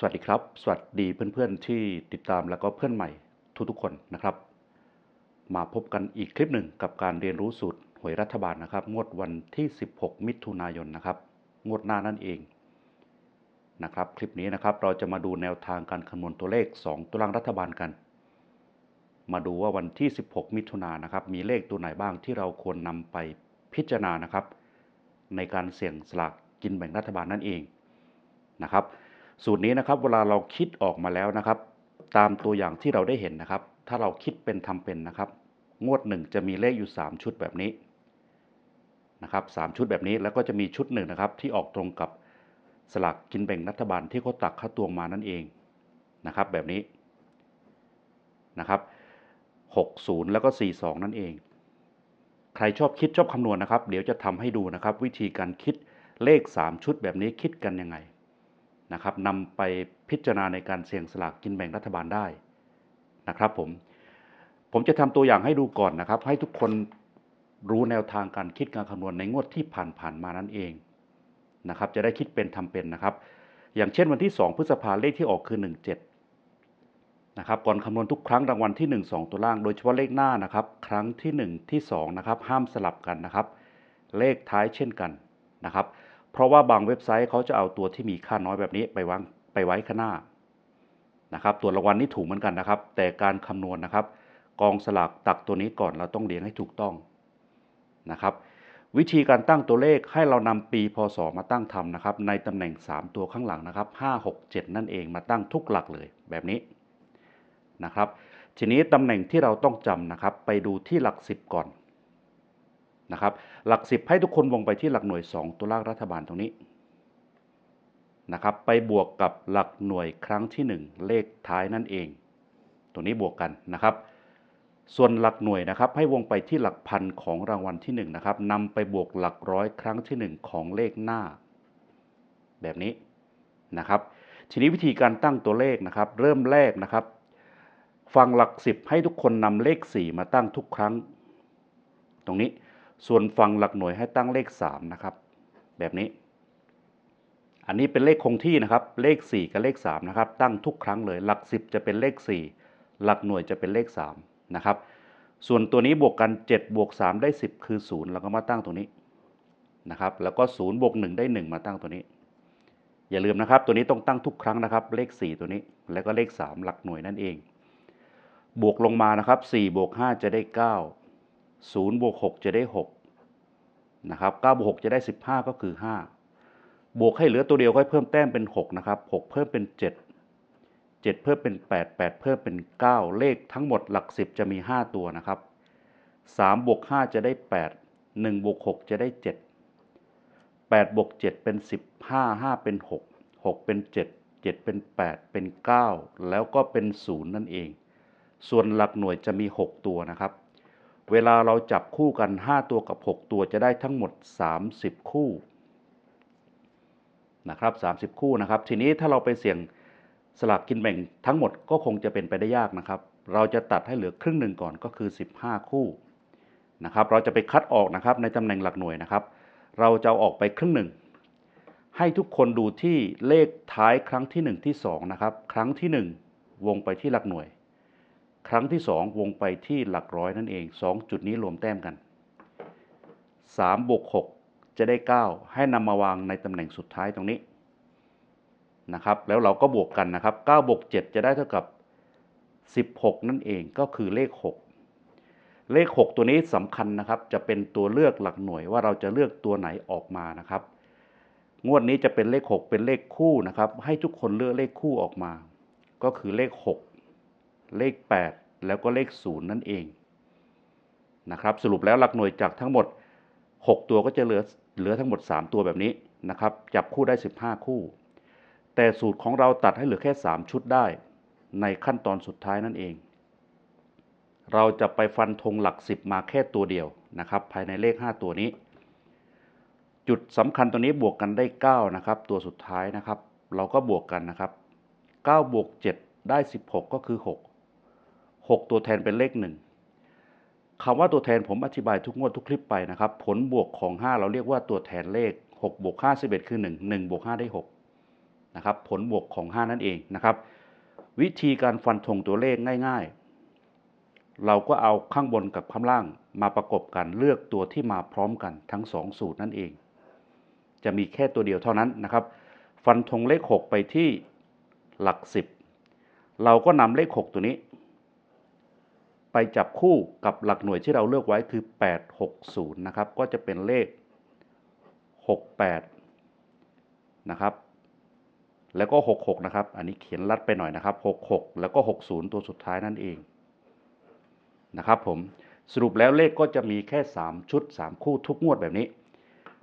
สวัสดีครับ สวัสดีเพื่อนๆที่ติดตามแล้วก็เพื่อนใหม่ทุกๆคนนะครับ มาพบกันอีกคลิปหนึ่งกับการเรียนรู้สูตรหวยรัฐบาลนะครับ งวดวันที่ 16 มิถุนายนนะครับ งวดหน้านั่นเองนะครับ คลิปนี้นะครับเราจะมาดูแนวทางการคำนวณตัวเลข 2 ตัวรางรัฐบาลกัน มาดูว่าวันที่ 16 มิถุนายนนะครับ มีเลขตัวไหนบ้างที่เราควรนำไปพิจารณานะครับ ในการเสี่ยงสลากกินแบ่งรัฐบาลนั่นเองนะครับ สูตรนี้นะครับเวลาเราคิดออกมาแล้วนะครับ ตามตัวอย่างที่เราได้เห็นนะครับ ถ้าเราคิดเป็นทำเป็นนะครับ งวดหนึ่งจะมีเลขอยู่ 3 ชุดแบบนี้นะครับสชุดแบบนี้แล้วก็จะมีชุดหนึ่งนะครับ ที่ออกตรงกับสลากกินแบ่งรัฐบาลที่เขาตักค่าตัวมานั่นเองนะครับ แบบนี้นะครับ60 แล้วก็ 42 นั่นเอง ใครชอบคิดชอบคำนวณนะครับ เดี๋ยวจะทำให้ดูนะครับ วิธีการคิดเลข 3 ชุดแบบนี้คิดกันยังไง นะครับนำไปพิจารณาในการเสี่ยงสลากกินแบ่งรัฐบาลได้นะครับผมผมจะทำตัวอย่างให้ดูก่อนนะครับ ให้ทุกคนรู้แนวทางการคิดการคำนวณในงวดที่ผ่านๆมานั่นเองนะครับจะได้คิดเป็นทำเป็นนะครับ อย่างเช่นวันที่ 2 พฤษภาเลขที่ออกคือ 17นะครับก่อนคำนวณทุกครั้งรางวัลที่ 1 2 ตัวล่าง โดยเฉพาะเลขหน้านะครับ ครั้งที่ 1 ที่2นะครับห้ามสลับกันนะครับ เลขท้ายเช่นกันนะครับ เพราะว่าบางเว็บไซต์เขาจะเอาตัวที่มีค่าน้อยแบบนี้ไปวางไปไว้ข้างหน้านะครับ ตัวรางวัลนี้ถูกเหมือนกันนะครับ แต่การคำนวณนะครับ กองสลากตักตัวนี้ก่อนเราต้องเรียงให้ถูกต้องนะครับ วิธีการตั้งตัวเลขให้เรานำปีพศมาตั้งทำนะครับ ในตำแหน่ง 3 ตัวข้างหลังนะครับ 5 6 7 นั่นเองมาตั้งทุกหลักเลยแบบนี้นะครับ ทีนี้ตำแหน่งที่เราต้องจำนะครับ ไปดูที่หลัก 10 ก่อน นะครับ หลักสิบให้ทุกคนวงไปที่หลักหน่วย 2 ตัวเลขรัฐบาลตรงนี้นะครับ ไปบวกกับหลักหน่วยครั้งที่ 1 เลขท้ายนั่นเองตัวนี้บวกกันนะครับ ส่วนหลักหน่วยนะครับให้วงไปที่หลักพันของรางวัลที่1นะครับนำไปบวกหลักร้อยครั้งที่ 1 ของเลขหน้า แบบนี้นะครับ ทีนี้วิธีการตั้งตัวเลขนะครับ เริ่มแรกนะครับฟังหลัก 10 ให้ทุกคนนำเลข 4 มาตั้งทุกครั้ง ตรงนี้ ส่วนฝั่งหลักหน่วยให้ตั้งเลข 3 นะครับ แบบนี้ อันนี้เป็นเลขคงที่นะครับ เลข 4 กับเลข 3 นะครับ ตั้งทุกครั้งเลย หลัก 10 จะเป็นเลข 4 หลักหน่วยจะเป็นเลข 3 นะครับ ส่วนตัวนี้บวกกัน 7 บวก 3 ได้ 10 คือ 0 เราก็มาตั้งตรงนี้นะครับ แล้วก็ 0 บวก 1 ได้ 1 มาตั้งตัวนี้ อย่าลืมนะครับ ตัวนี้ต้องตั้งทุกครั้งนะครับ เลข 4 ตัวนี้ แล้วก็เลข 3 หลักหน่วยนั่นเอง บวกลงมานะครับ 4 บวก 5 จะได้ 9 0บวก6จะได้6นะครับ9บวก6จะได้ 15 ก็คือ 5 บวกให้เหลือตัวเดียวก็เพิ่มแต้มเป็น 6 นะครับ 6 เพิ่มเป็น 7 7 เพิ่มเป็น 8 8 เพิ่มเป็น 9 เลขทั้งหมดหลัก 10 จะมี 5 ตัวนะครับ 3 บวก 5 จะได้ 8 1 บวก 6 จะได้ 7 8 บวก 7 เป็น 15 5 เป็น 6 6 เป็น 7 7 เป็น 8 เป็น 9 แล้วก็เป็น 0 นั่นเอง ส่วนหลักหน่วยจะมี 6 ตัวนะครับ เวลาเราจับคู่กัน 5 ตัวกับ 6 ตัวจะได้ทั้งหมด 30 คู่นะครับ30 คู่นะครับ ทีนี้ถ้าเราไปเสี่ยงสลากกินแบ่งทั้งหมดก็คงจะเป็นไปได้ยากนะครับ เราจะตัดให้เหลือครึ่งหนึ่งก่อนก็คือ 15 คู่นะครับ เราจะไปคัดออกนะครับในตำแหน่งหลักหน่วยนะครับ เราจะออกไปครึ่งหนึ่งให้ทุกคนดูที่เลขท้ายครั้งที่ 1 ที่2นะครับ ครั้งที่ 1 วงไปที่หลักหน่วย ครั้งที่ 2 วงไปที่หลักร้อยนั่นเอง 2 จุดนี้รวมแต้มกัน 3 บวก 6 จะได้ 9 ให้นำมาวางในตำแหน่งสุดท้ายตรงนี้นะครับ แล้วเราก็บวกกันนะครับ9บวก7จะได้เท่ากับ 16 นั่นเองก็คือเลข 6 เลข 6 ตัวนี้สำคัญนะครับ จะเป็นตัวเลือกหลักหน่วยว่าเราจะเลือกตัวไหนออกมานะครับ งวดนี้จะเป็นเลข 6 เป็นเลขคู่นะครับ ให้ทุกคนเลือกเลขคู่ออกมา ก็คือเลข 6 เลข 8 แล้วก็เลข 0 นั่นเองนะครับสรุปแล้วหลักหน่วยจากทั้งหมด 6 ตัวก็จะเหลือเหลือทั้งหมด 3 ตัวแบบนี้นะครับจับคู่ได้ 15 คู่ แต่สูตรของเราตัดให้เหลือแค่ 3 ชุดได้ ในขั้นตอนสุดท้ายนั่นเอง เราจะไปฟันธงหลัก 10 มาแค่ตัวเดียวนะครับภายในเลข 5 ตัวนี้ จุดสำคัญตัวนี้บวกกันได้ 9 นะครับตัวสุดท้ายนะครับ เราก็บวกกันนะครับ 9 บวก 7 ได้ 16 ก็คือ 6 6 ตัวแทนเป็นเลข 1คำว่าตัวแทนผมอธิบายทุกงวดทุกคลิปไปนะครับ ผลบวกของ 5 เราเรียกว่าตัวแทนเลข6บวก5 11 คือ 1 1บวก5ได้6นะครับผลบวกของ 5 นั่นเองนะครับ วิธีการฟันธงตัวเลขง่าย ๆ เราก็เอาข้างบนกับข้างล่างมาประกบกันเลือกตัวที่มาพร้อมกันทั้ง 2 สูตรนั่นเอง จะมีแค่ตัวเดียวเท่านั้นนะครับ ฟันธงเลข 6 ไปที่หลัก 10 เราก็นำเลข 6 ตัวนี้ ไปจับคู่กับหลักหน่วยที่เราเลือกไว้คือ 860 นะครับ ก็จะเป็นเลข 68 นะครับ แล้วก็ 66 นะครับ อันนี้เขียนลัดไปหน่อยนะครับ 66 แล้วก็ 60 ตัวสุดท้ายนั่นเอง นะครับผม สรุปแล้วเลขก็จะมีแค่ 3 ชุด 3 คู่ทุกงวดแบบนี้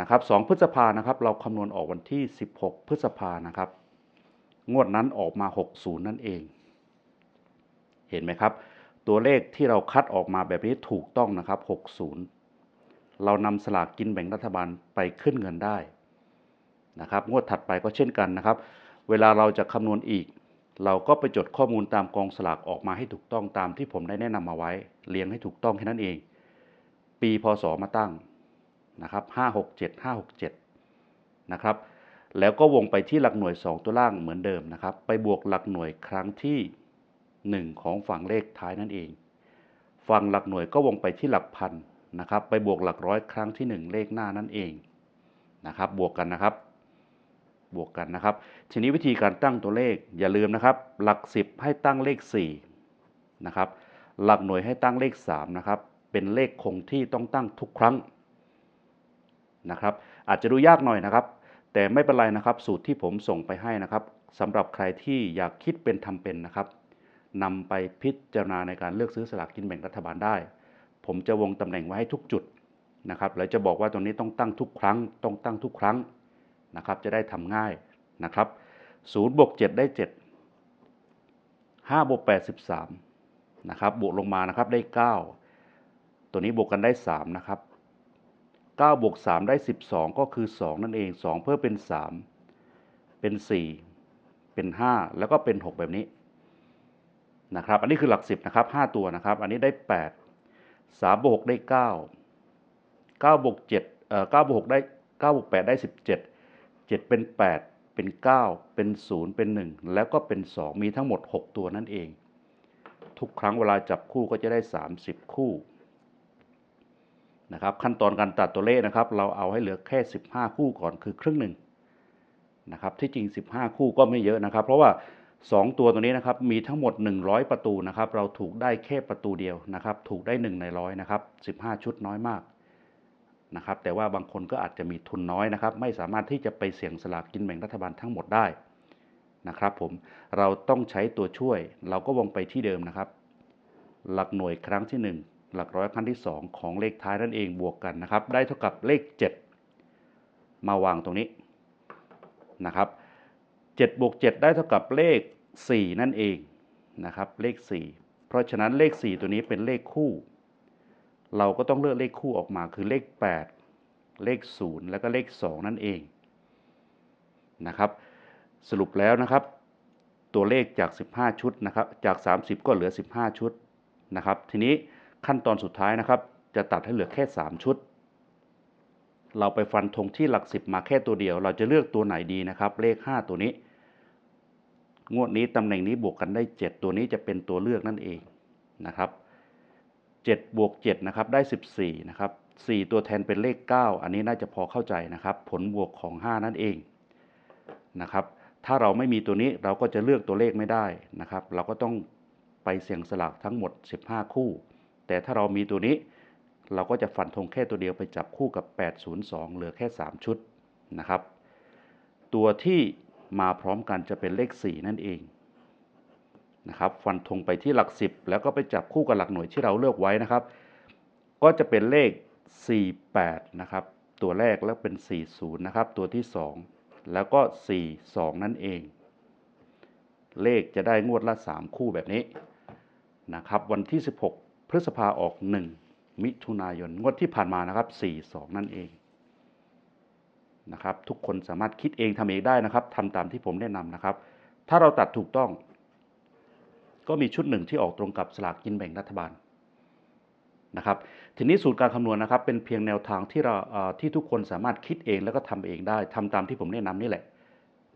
นะครับ 2 พฤษภานะครับ เราคำนวณออกวันที่ 16 พฤษภานะครับ งวดนั้นออกมา 60 นั่นเอง เห็นไหมครับ ตัวเลขที่เราคัดออกมาแบบนี้ถูกต้องนะครับ 60 เรานำสลากกินแบ่งรัฐบาลไปขึ้นเงินได้นะครับ งวดถัดไปก็เช่นกันนะครับ เวลาเราจะคำนวณอีก เราก็ไปจดข้อมูลตามกองสลากออกมาให้ถูกต้องตามที่ผมได้แนะนำมาไว้ เรียงให้ถูกต้องแค่นั้นเอง ปีพศมาตั้งนะครับ 567 567 นะครับแล้วก็วงไปที่หลักหน่วย 2 ตัวล่างเหมือนเดิมนะครับ ไปบวกหลักหน่วยครั้งที่ 1 ของฝั่งเลขท้ายนั่นเอง ฝั่งหลักหน่วยก็วงไปที่หลักพันนะครับ ไปบวกหลักร้อยครั้งที่ 1 เลขหน้านั่นเองนะครับ บวกกันนะครับ บวกกันนะครับ ทีนี้วิธีการตั้งตัวเลขอย่าลืมนะครับ หลัก 10 ให้ตั้งเลข4นะครับ หลักหน่วยให้ตั้งเลข3นะครับ เป็นเลขคงที่ต้องตั้งทุกครั้งนะครับ อาจจะดูยากหน่อยนะครับ แต่ไม่เป็นไรนะครับ สูตรที่ผมส่งไปให้นะครับสำหรับใครที่อยากคิดเป็นทำเป็นนะครับ นำไปพิจารณาในการเลือกซื้อสลากกินแบ่งรัฐบาลได้ ผมจะวงตำแหน่งไว้ให้ทุกจุดนะครับแล้วจะบอกว่าตรงนี้ต้องตั้งทุกครั้ง ต้องตั้งทุกครั้งนะครับจะได้ทำง่ายนะครับ0บวก7ได้ 7 5บวก8 13นะครับบวกลงมานะครับได้ 9 ตัวนี้บวกกันได้ 3 นะครับ9บวก3ได้ 12 ก็คือ 2 นั่นเอง 2 เพิ่มเป็น 3 เป็น 4 เป็น 5 แล้วก็เป็น 6 แบบนี้ นะครับ อันนี้คือหลัก10นะครับ5ตัวนะครับ อันนี้ได้8 3บวก6ได้9 9บวก7เอ่อ9บวก6ได้9บวก8ได้17 7เป็น8เป็น9เป็น0เป็น1แล้วก็เป็น2มีทั้งหมด6ตัวนั่นเอง ทุกครั้งเวลาจับคู่ก็จะได้30คู่นะครับขั้นตอนการตัดตัวเลขนะครับ เราเอาให้เหลือแค่ 15 คู่ก่อนคือครึ่งหนึ่งนะครับที่จริง 15 คู่ก็ไม่เยอะนะครับ เพราะว่า 2 ตัวตัวนี้นะครับมีทั้งหมด 100 ประตูนะครับเราถูกได้แค่ประตูเดียวนะครับถูกได้ 1 ในร้อยนะครับ15 ชุดน้อยมากนะครับแต่ว่าบางคนก็อาจจะมีทุนน้อยนะครับไม่สามารถที่จะไปเสี่ยงสลากกินแบ่งรัฐบาลทั้งหมดได้นะครับผมเราต้องใช้ตัวช่วย เราก็วงไปที่เดิมนะครับ หลักหน่วยครั้งที่ 1 หลักร้อยครั้งที่ 2 ของเลขท้ายนั่นเองบวกกันนะครับได้เท่ากับเลข 7 มาวางตรงนี้นะครับ7บวก7ได้เท่ากับเลข 4 นั่นเองนะครับเลข 4 เพราะฉะนั้นเลข 4 ตัวนี้เป็นเลขคู่ เราก็ต้องเลือกเลขคู่ออกมาคือเลข 8 เลข 0 แล้วก็เลข 2 นั่นเองนะครับสรุปแล้วนะครับ ตัวเลขจาก 15 ชุดนะครับจาก 30 ก็เหลือ 15 ชุดนะครับทีนี้ขั้นตอนสุดท้ายนะครับ จะตัดให้เหลือแค่ 3 ชุด เราไปฟันธงที่หลัก 10 มาแค่ตัวเดียว เราจะเลือกตัวไหนดีนะครับ เลข 5 ตัวนี้ งวดนี้ตำแหน่งนี้บวกกันได้ 7 ตัวนี้จะเป็นตัวเลือกนั่นเองนะครับ7บวก7นะครับได้ 14นะครับ4ตัวแทนเป็นเลข 9 อันนี้น่าจะพอเข้าใจนะครับ ผลบวกของ 5 นั่นเองนะครับ ถ้าเราไม่มีตัวนี้เราก็จะเลือกตัวเลขไม่ได้นะครับ เราก็ต้องไปเสี่ยงสลากทั้งหมด 15 คู่ แต่ถ้าเรามีตัวนี้ เราก็จะฟันธงแค่ตัวเดียวไปจับคู่กับ 802 เหลือแค่ 3 ชุดนะครับ ตัวที่ มาพร้อมกันจะเป็นเลข 4 นั่นเองนะครับฟันธงไปที่หลัก 10 แล้วก็ไปจับคู่กับหลักหน่วยที่เราเลือกไว้นะครับ ก็จะเป็นเลข 48 นะครับ ตัวแรกแล้วเป็น 40 นะครับ ตัวที่ 2 แล้วก็ 42 นั่นเอง เลขจะได้งวดละ 3 คู่แบบนี้นะครับ วันที่ 16 พฤษภาออก 1 มิถุนายน งวดที่ผ่านมานะครับ 42 นั่นเอง นะครับ ทุกคนสามารถคิดเองทำเองได้นะครับทำตามที่ผมแนะนำนะครับ ถ้าเราตัดถูกต้อง ก็มีชุดหนึ่งที่ออกตรงกับสลากกินแบ่งรัฐบาลนะครับทีนี้สูตรการคำนวณนะครับ เป็นเพียงแนวทางที่เราที่ทุกคนสามารถคิดเองแล้วก็ทำเองได้ทำตามที่ผมแนะนำนี่แหละ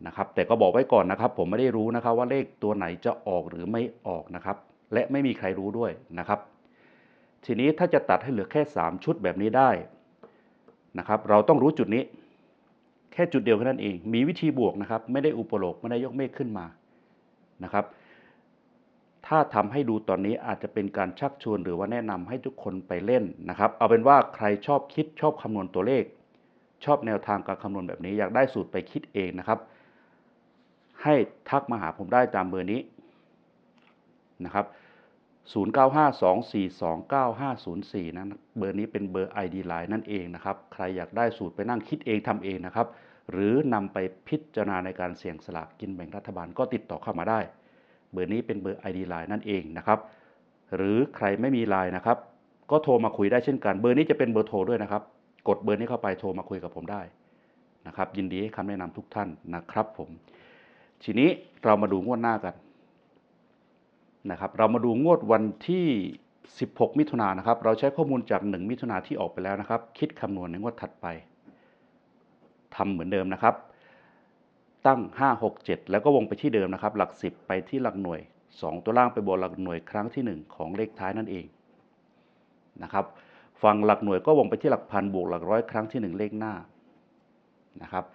นะครับ แต่ก็บอกไว้ก่อนนะครับ ผมไม่ได้รู้นะครับ ว่าเลขตัวไหนจะออกหรือไม่ออกนะครับ และไม่มีใครรู้ด้วยนะครับ ทีนี้ถ้าจะตัดให้เหลือแค่ 3 ชุดแบบนี้ได้นะครับ เราต้องรู้จุดนี้ แค่จุดเดียวแค่นั้นเอง มีวิธีบวกนะครับ ไม่ได้อุปโลกไม่ได้ยกเมฆขึ้นมานะครับ ถ้าทำให้ดูตอนนี้อาจจะเป็นการชักชวนหรือว่าแนะนำให้ทุกคนไปเล่นนะครับ เอาเป็นว่าใครชอบคิดชอบคำนวณตัวเลข ชอบแนวทางการคำนวณแบบนี้อยากได้สูตรไปคิดเองนะครับ ให้ทักมาหาผมได้ตามเบอร์นี้นะครับ 0952429504 นั้นเบอร์นี้เป็นเบอร์ ID Line นั่นเองนะครับ ใครอยากได้สูตรไปนั่งคิดเองทำเองนะครับ หรือนำไปพิจารณาในการเสี่ยงสลากกินแบ่งรัฐบาลก็ติดต่อเข้ามาได้ เบอร์นี้เป็นเบอร์ ID Line นั่นเองนะครับ หรือใครไม่มีไลน์นะครับ ก็โทรมาคุยได้เช่นกัน เบอร์นี้จะเป็นเบอร์โทรด้วยนะครับ กดเบอร์นี้เข้าไปโทรมาคุยกับผมได้นะครับ ยินดีให้คำแนะนำทุกท่านนะครับ ผม ทีนี้เรามาดูงวดหน้ากัน นะครับ เรามาดูงวดวันที่ 16 มิถุนายนนะครับ เราใช้ข้อมูลจาก 1 มิถุนาที่ออกไปแล้วนะครับ คิดคำนวณในงวดถัดไปทำเหมือนเดิมนะครับ ตั้ง 5 6 7 แล้วก็วงไปที่เดิมนะครับ หลัก 10 ไปที่หลักหน่วย 2 ตัวล่างไปบวกหลักหน่วยครั้งที่ 1 ของเลขท้ายนั่นเองนะครับ ฝั่งหลักหน่วยก็วงไปที่หลักพันบวกหลักร้อยครั้งที่ 1 เลขหน้า นะครับ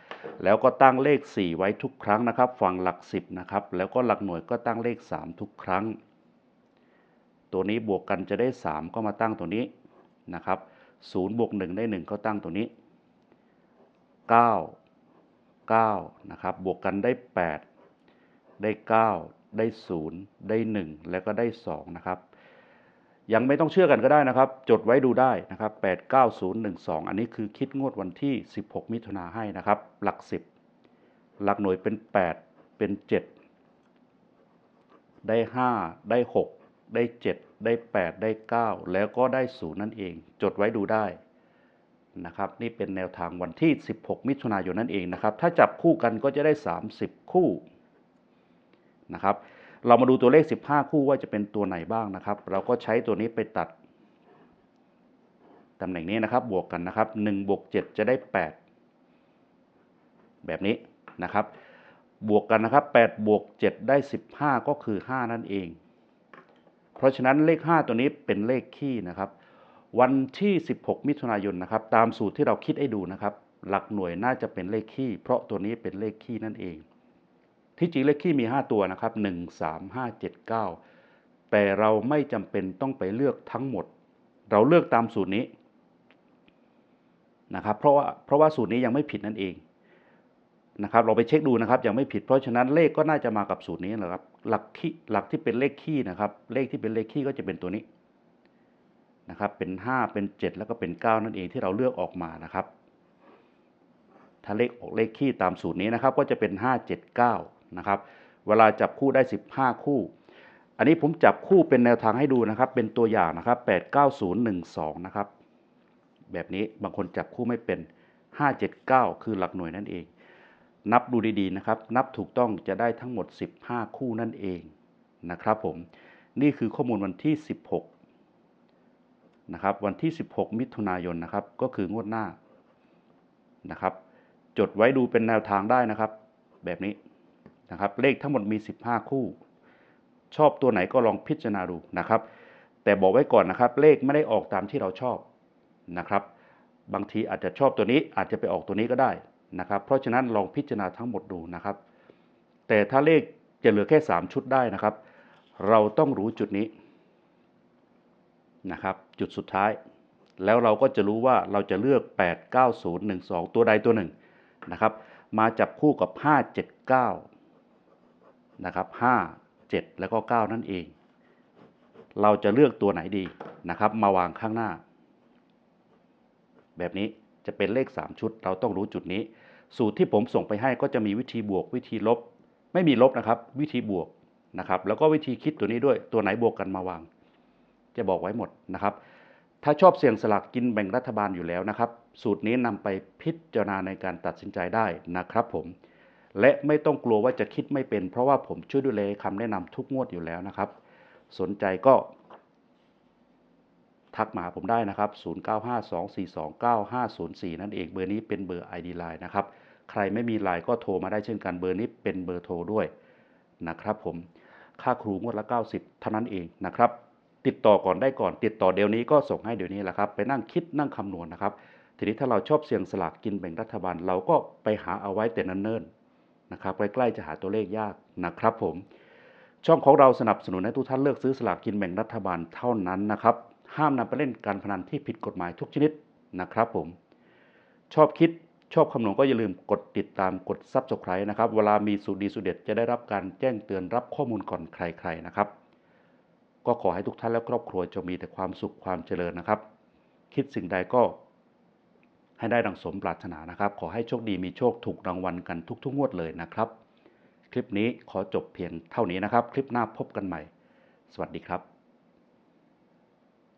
แล้วก็ตั้งเลข 4 ไว้ทุกครั้งนะครับ ฝั่งหลัก 10 นะครับ แล้วก็หลักหน่วยก็ตั้งเลข 3 ทุกครั้ง ตัวนี้บวกกันจะได้ 3 ก็มาตั้งตัวนี้นะครับ0บวก1ได้ 1 ก็ตั้งตัวนี้ 9 9 นะครับ บวกกันได้ 8 ได้ 9 ได้ 0 ได้ 1 แล้วก็ได้ 2 นะครับ ยังไม่ต้องเชื่อกันก็ได้นะครับ จดไว้ดูได้นะครับ 89012 อันนี้คือคิดงวดวันที่ 16 มิถุนาให้นะครับ หลัก 10 หลักหน่วยเป็น 8 เป็น 7 ได้ 5 ได้ 6 ได้ 7 ได้ 8 ได้ 9 แล้วก็ได้ 0 นั่นเอง จดไว้ดูได้นะครับ นี่เป็นแนวทางวันที่ 16 มิถุนายนนั่นเองนะครับ ถ้าจับคู่กันก็จะได้ 30 คู่นะครับ เรามาดูตัวเลข 15 คู่ว่าจะเป็นตัวไหนบ้างนะครับ เราก็ใช้ตัวนี้ไปตัดตำแหน่งนี้นะครับบวกกันนะครับ1บวก7จะได้ 8 แบบนี้นะครับ บวกกันนะครับ8บวก7ได้ 15 ก็คือ 5 นั่นเอง เพราะฉะนั้นเลข 5 ตัวนี้เป็นเลขคี่นะครับ วันที่ 16 มิถุนายนนะครับ ตามสูตรที่เราคิดให้ดูนะครับ หลักหน่วยน่าจะเป็นเลขคี่เพราะตัวนี้เป็นเลขคี่นั่นเอง ที่จริงเลขคี่มี 5 ตัวนะครับ 1 3 5 7 9 แต่เราไม่จำเป็นต้องไปเลือกทั้งหมด เราเลือกตามสูตรนี้นะครับเพราะว่าเพราะว่าสูตรนี้ยังไม่ผิดนั่นเองนะครับเราไปเช็คดูนะครับยังไม่ผิดเพราะฉะนั้นเลขก็น่าจะมากับสูตรนี้นะครับหลักคี่หลักที่เป็นเลขคี่นะครับ เลขที่เป็นเลขคี่ก็จะเป็นตัวนี้นะครับเป็น 5 เป็น 7 แล้วก็เป็น 9 นั่นเองที่เราเลือกออกมานะครับ ถ้าเลขออกเลขคี่ตามสูตรนี้นะครับ ก็จะเป็น 5 7 9 นะครับ เวลาจับคู่ได้ 15 คู่ อันนี้ผมจับคู่เป็นแนวทางให้ดูนะครับ เป็นตัวอย่างนะครับ8 9 0 1 2 นะครับ แบบนี้บางคนจับคู่ไม่เป็น 5 7 9 คือหลักหน่วยนั่นเอง นับดูดีๆนะครับ นับถูกต้องจะได้ทั้งหมด 15 คู่นั่นเองนะครับผม นี่คือข้อมูลวันที่ 16 นะครับ วันที่ 16 มิถุนายนนะครับ ก็คืองวดหน้านะครับ จดไว้ดูเป็นแนวทางได้นะครับ แบบนี้ นะครับ เลขทั้งหมดมี 15 คู่ ชอบตัวไหนก็ลองพิจารณาดูนะครับ แต่บอกไว้ก่อนนะครับ เลขไม่ได้ออกตามที่เราชอบนะครับ บางทีอาจจะชอบตัวนี้อาจจะไปออกตัวนี้ก็ได้นะครับ เพราะฉะนั้นลองพิจารณาทั้งหมดดูนะครับ แต่ถ้าเลขจะเหลือแค่ 3 ชุดได้นะครับ เราต้องรู้จุดนี้นะครับ จุดสุดท้าย แล้วเราก็จะรู้ว่าเราจะเลือก 8 9 0 1 2 ตัวใดตัวหนึ่งนะครับ มาจับคู่กับ 5 7 9 นะครับ5 7 แล้วก็ 9 นั่นเอง เราจะเลือกตัวไหนดีนะครับ มาวางข้างหน้า แบบนี้จะเป็นเลข 3 ชุด เราต้องรู้จุดนี้ สูตรที่ผมส่งไปให้ก็จะมีวิธีบวกวิธีลบ ไม่มีลบนะครับ วิธีบวกนะครับ แล้วก็วิธีคิดตัวนี้ด้วยตัวไหนบวกกันมาวาง จะบอกไว้หมดนะครับ ถ้าชอบเสี่ยงสลากกินแบ่งรัฐบาลอยู่แล้วนะครับ สูตรนี้นำไปพิจารณาในการตัดสินใจได้นะครับผม และไม่ต้องกลัวว่าจะคิดไม่เป็น เพราะว่าผมช่วยดูแลคำแนะนำทุกงวดอยู่แล้วนะครับ สนใจก็ ทักมาผมได้นะครับ 0952429504 นั่นเองเบอร์นี้เป็นเบอร์ ID Line นะครับ ใครไม่มีไลน์ก็โทรมาได้เช่นกันเบอร์นี้เป็นเบอร์โทรด้วยนะครับผมค่าครูงวดละ 90 เท่านั้นเองนะครับ ติดต่อก่อนได้ก่อน ติดต่อเดี๋ยวนี้ก็ส่งให้เดี๋ยวนี้แหละครับ ไปนั่งคิดนั่งคำนวณนะครับ ทีนี้ถ้าเราชอบเสี่ยงสลากกินแบ่งรัฐบาล เราก็ไปหาเอาไว้แต่เนิ่นๆ นะครับใกล้ๆจะหาตัวเลขยากนะครับผม ช่องของเราสนับสนุนให้ทุกท่านเลือกซื้อสลากกินแบ่งรัฐบาลเท่านั้นนะครับ ห้ามนำไปเล่นการพนันที่ผิดกฎหมายทุกชนิดนะครับผม ชอบคิดชอบคำนวณก็อย่าลืมกดติดตามกด Subscribe นะครับ เวลามีสูตรดีสูตรเด็ดจะได้รับการแจ้งเตือนรับข้อมูลก่อนใครๆนะครับ ก็ขอให้ทุกท่านและครอบครัวจงมีแต่ความสุขความเจริญนะครับ คิดสิ่งใดก็ ให้ได้ดังสมปรารถนานะครับ ขอให้โชคดีมีโชคถูกรางวัลกันทุก ๆ งวดเลยนะครับ คลิปนี้ขอจบเพียงเท่านี้นะครับ คลิปหน้าพบกันใหม่ สวัสดีครับ